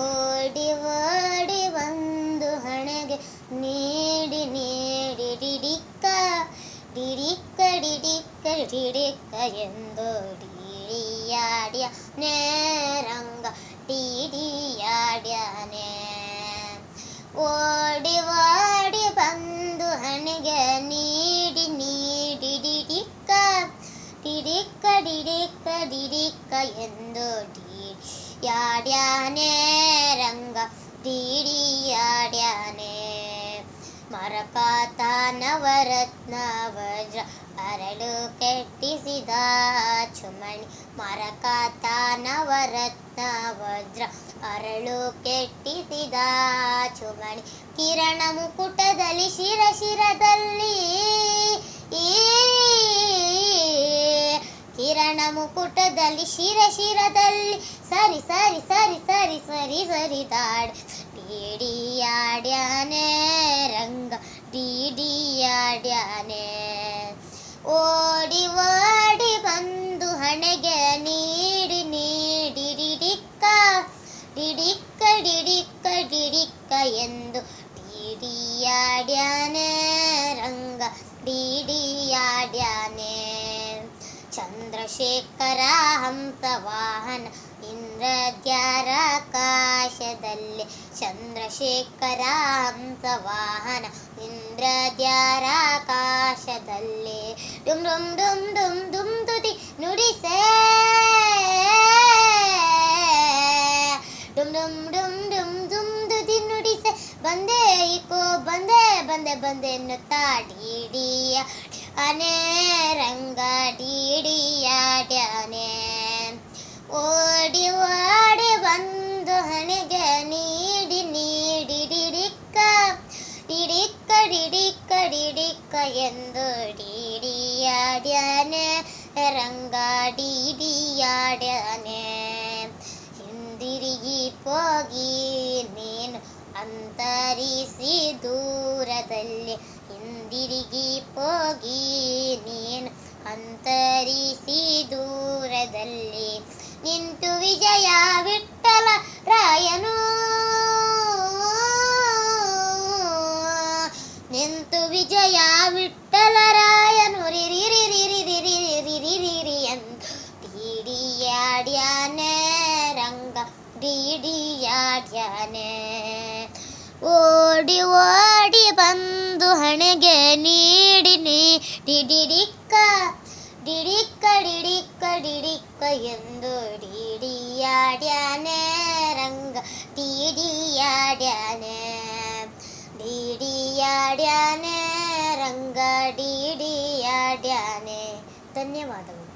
ಓಡಿ ಓಡಿ ಬಂದು ಹಣೆಗೆ ನೀಡಿ ನೀಡಿ ಡಿಡಿಕ್ಕ ಡಿಡಿಕ್ಕ ಡಿಡಿಕ್ಕ ಡಿಡಿಕ್ಕ ಎಂದು ಡಿಡಿಯಾಡ್ಯ നേരങ്ക ടിടിയാടാനേ ഓടി വാടി പന്തു ഹണുക നീടി നീടി ഡിടിക്ക ഡിടിക്ക ഡിടിക്ക ഡിടിക്ക എന്തോ ഡിയാടാനേ ತೀಡಿಯಾಡ್ಯಾನೆ ಮರಕಾತ ನವರತ್ನ ವಜ್ರ ಅರಳು ಕೆಟ್ಟಿಸಿದ ಚುಮಣಿ ಮರಕಾತ ನವರತ್ನ ವಜ್ರ ಅರಳು ಕೆಟ್ಟಿಸಿದ ಚುಮಣಿ ಕಿರಣ ಮುಕುಟದಲ್ಲಿ ಶಿರ ಶಿರದಲ್ಲಿ ಕಿರಣ ಮುಕುಟದಲ್ಲಿ ಶಿರ ಶಿರದಲ್ಲಿ ಸರಿ ಸರಿ ಸರಿ ಸರಿ ಸರಿ ಸರಿ ದಾಡ್ ಡಿಡಿಯಾಡ್ಯಾನೆ ರಂಗ ಡಿಡಿಯಾಡ್ಯಾನೆ ಓಡಿ ಓಡಿ ಬಂದು ಹಣೆಗೆ ನೀಡಿ ನೀಡಿ ಡಿಡಿಕ್ಕ ಡಿಡಿಕ್ಕ ಡಿಡಿಕ್ಕ ಡಿಡಿಕ್ಕ ಎಂದು ಡಿಡಿಯಾಡ್ಯಾನೆ ರಂಗ ಡಿಡಿಯಾಡ್ಯಾನೆ ചന്ദ്രശേഖരാഹംസവാഹന ഇന്ദ്രദ്യാരാകാശദല്ലേ ചന്ദ്രശേഖരാഹംസവാഹന ഇന്ദ്രദ്യാരാകാശദല്ലേ ഡും ഡും ഡും ഡും ഡും തുതി നുടിസേ ഡും ഡും ഡും ഡും ഡും തുതി നുടിസേ ബന്ദേ ഇക്കോ ബന്ദേ ബന്ദേ ബന്ദേ എന്നുത്താ അനേ കടിടിക്ക എന്തൊടിയാടാന് ഇറങ്ങാടിയാടാന് ಹಿಂದಿರುಗಿ ಹೋಗಿ ನೀನು ಅಂತರಿಸಿ ದೂರದಲ್ಲಿ ಹಿಂದಿರುಗಿ ಹೋಗಿ ನೀನು ಅಂತರಿಸಿ ದೂರದಲ್ಲಿ ನಿಂತು ವಿಜಯ ಬಿಟ್ಟು വിട്ടലയാ വിട്ടലരായ തീടിയാടിയാന് രംഗ തീടിയാടിയാന് ഓടി ഓടി ಬಂದು ಹಣೆಗೆ ನೀಡಿ ಡಿಡಿಕ್ಕ ಡಿಡಿಕ್ಕ ಡಿಡಿಕ್ಕ ಡಿಡಿಕ್ಕ ಎಂದು ಡಿಡಿಯಾಡ್ಯಾನೆ ರಂಗ ಡಿಡಿಯಾಡ್ಯಾನೆ ಡಿಡಿಯಾಡ್ಯಾನೆ ಅಂಗಡಿ ಹಿಡಿಯಾಡ್ಯಾನೆ ಧನ್ಯವಾದಗಳು